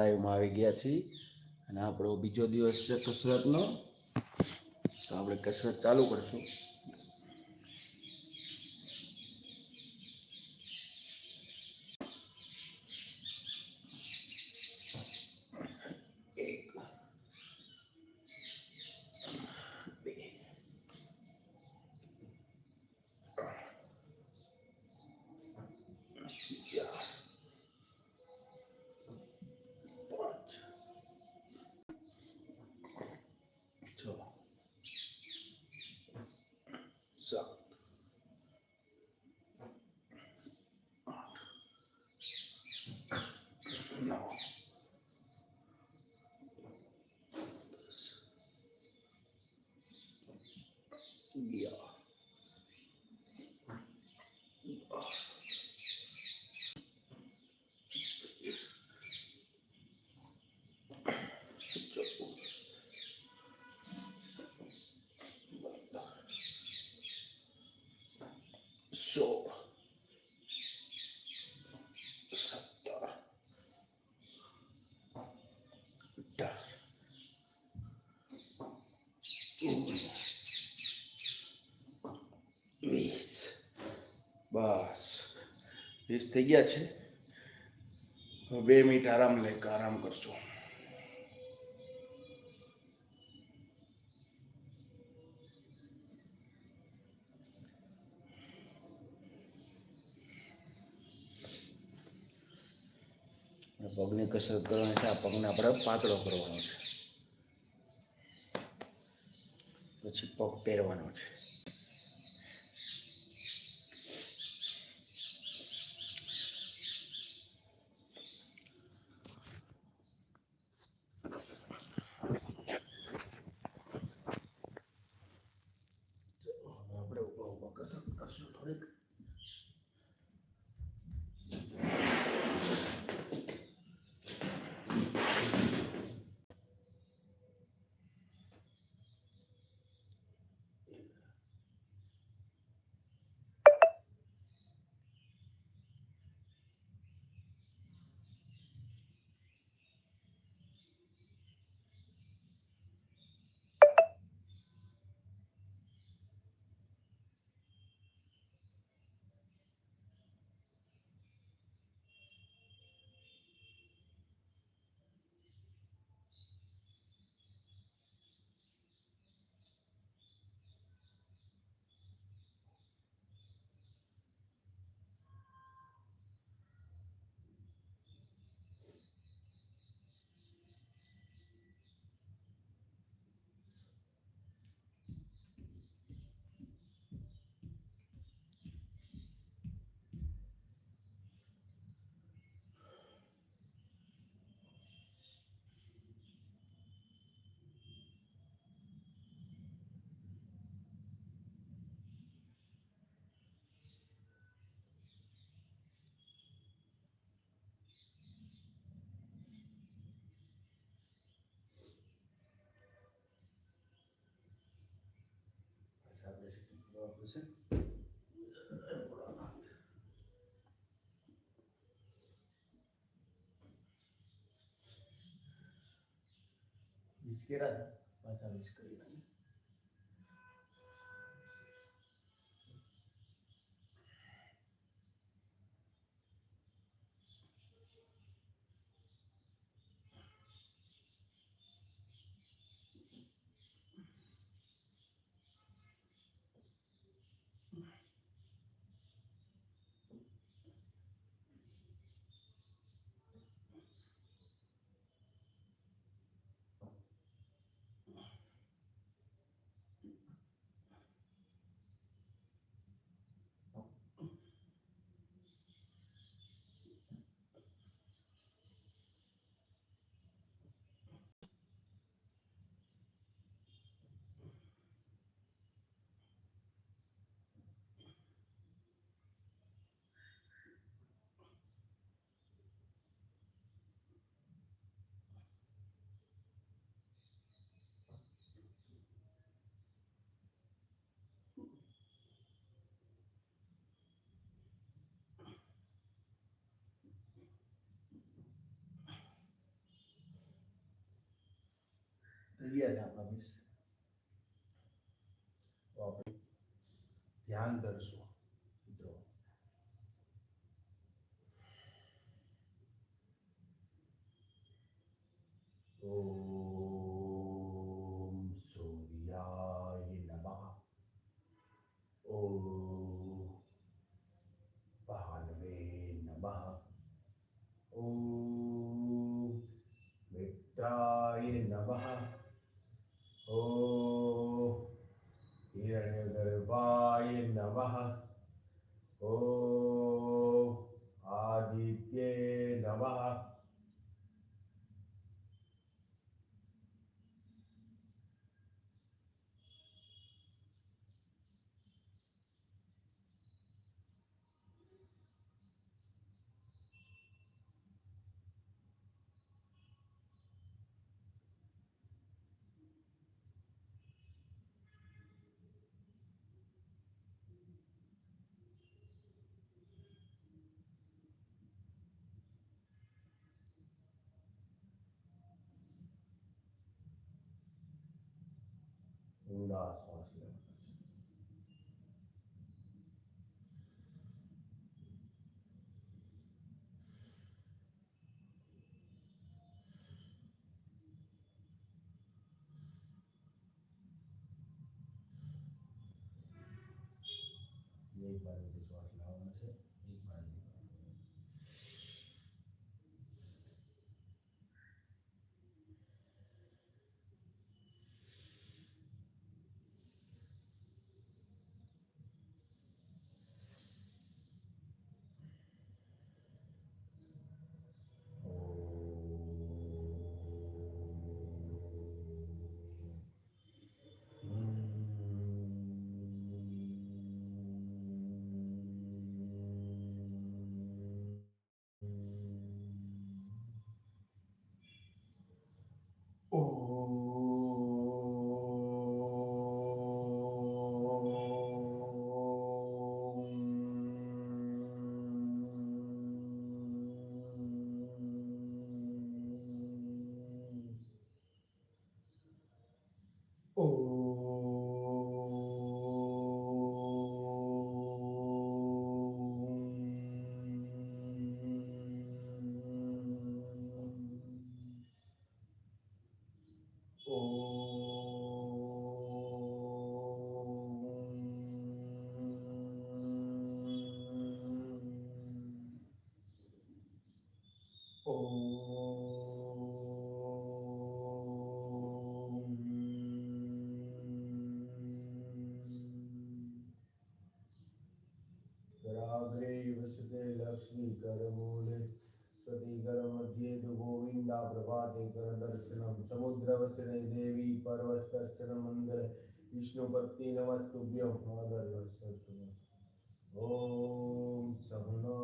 લાઈવમાં આવી ગયા છીએ. અને આપણો બીજો દિવસ છે કસરતનો. તો આપણે કસરત ચાલુ કરશું. વીસ થઈ ગયા છે. બે મિનિટ આરામ લે આરામ કરશું. પગની કસરત કરવાની છે, આ પગને આપણે પાતળો કરવાનો છે. પછી પગ પહેરવાનો છે. પાછા આપણે સેટિંગ કરવા પડશે વીસ છે આપણા મિસ. તો ધ્યાન ધરશું. ઓમ આદિત્યે નમઃ ઊંડા શ્વાસ લેવાના છે એક બાજુથી लक्ष्मीकरमूले स्वतीकरमध्ये तु समुद्रवसने देवी पर्वस्तश्चनमङ्गल विष्णुपत्नी नमस्तुभ्यं मादर्वसतु ॐ सहनो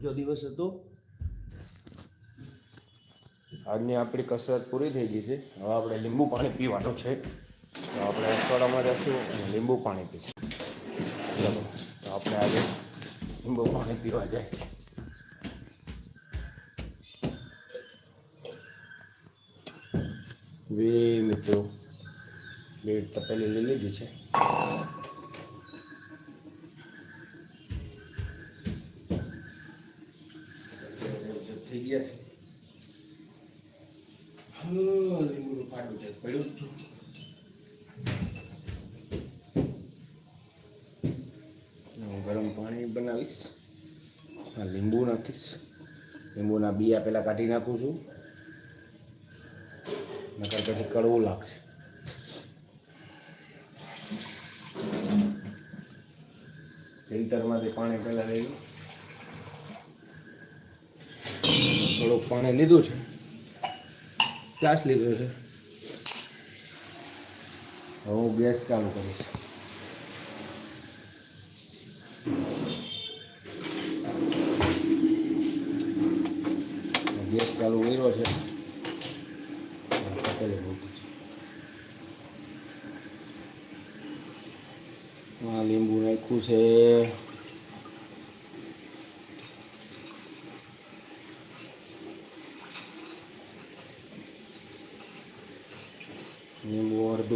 બીજો દિવસ હતો. આજની આપણી કસરત પૂરી થઈ ગઈ છે. હવે આપણે લીંબુ પાણી પીવાનું છે. તો આપણે રસોડામાં જશું અને લીંબુ પાણી પીશું. ચલો તો આપણે આજે લીંબુ પાણી પીવા જાય છે. બે મિત્રો બે તપેલી લઈ લીધી છે. થઈ ગયા છે. હા લીંબુનું ફાટું છે, પડ્યું જ ગરમ પાણી બનાવીશ. લીંબુ નાખીશ. લીંબુના બિયા પહેલાં કાઢી નાખું છું. નકર પછી કડવું લાગશે. ફિલ્ટરમાંથી પાણી પહેલાં લઈ લઉં. થોડુંક પાણી લીધું છે. ગ્લાસ લીધો છે. હવે હું ગેસ ચાલુ કરીશ. ગેસ ચાલુ કર્યો છે. આ લીંબુ નાખ્યું છે.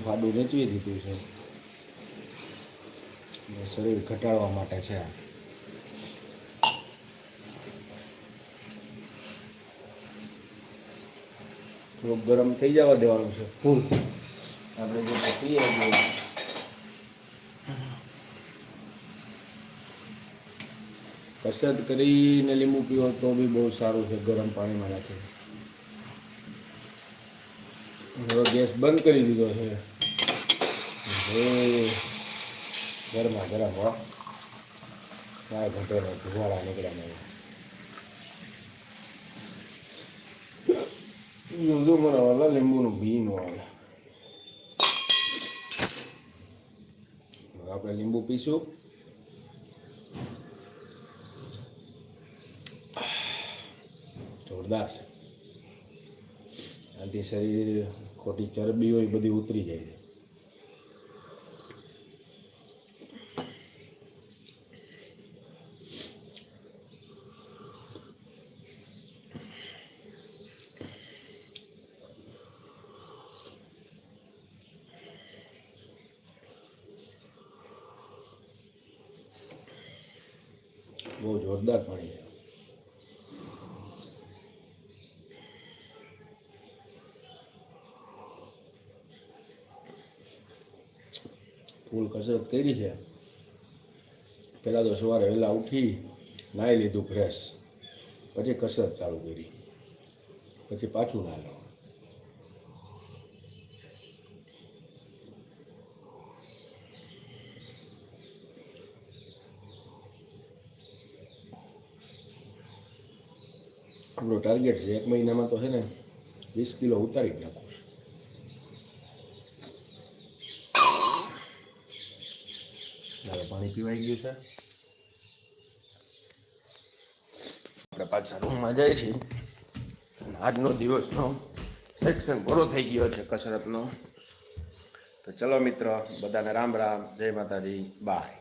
લીંબુ ફાડું વેચવી દીધું છે. શરીર ઘટાડવા માટે છે આ. થોડુંક ગરમ થઈ જવા દેવાનું છે. ફૂલ આપણે જે પીએ છીએ. કસરત કરીને લીંબુ પીવો તો બી બહુ સારું છે ગરમ પાણીમાં નાખીને. ગેસ બંધ કરી દીધો છે હવે ગરમા ગરમ હો કાંઈ ઘટે નહીં. ધુવાળા નીકળ્યા જુદું મને વાલા લીંબુનું બી નો આવે. આપણે લીંબુ પીશું. જોરદાર છે. આથી શરીર ખોટી ચરબી હોય બધી ઉતરી જાય છે. બહુ જોરદાર પાણી છે. ફૂલ કસરત કરી છે. પહેલાં તો સવારે વહેલા ઉઠી નાહી લીધું ફ્રેશ પછી કસરત ચાલુ કરી. પછી પાછું ના લેવાનું આપણો ટાર્ગેટ છે એક મહિનામાં તો છે ને વીસ કિલો ઉતારી જ નાખું છું. હવે પાણી પીવાઈ ગયું છે? આપણે પાછા રૂમમાં જાય છે આજનો દિવસનો સેક્શન પૂરો થઈ ગયો છે કસરતનો. તો ચલો મિત્ર બધાને રામ રામ જય માતાજી બાય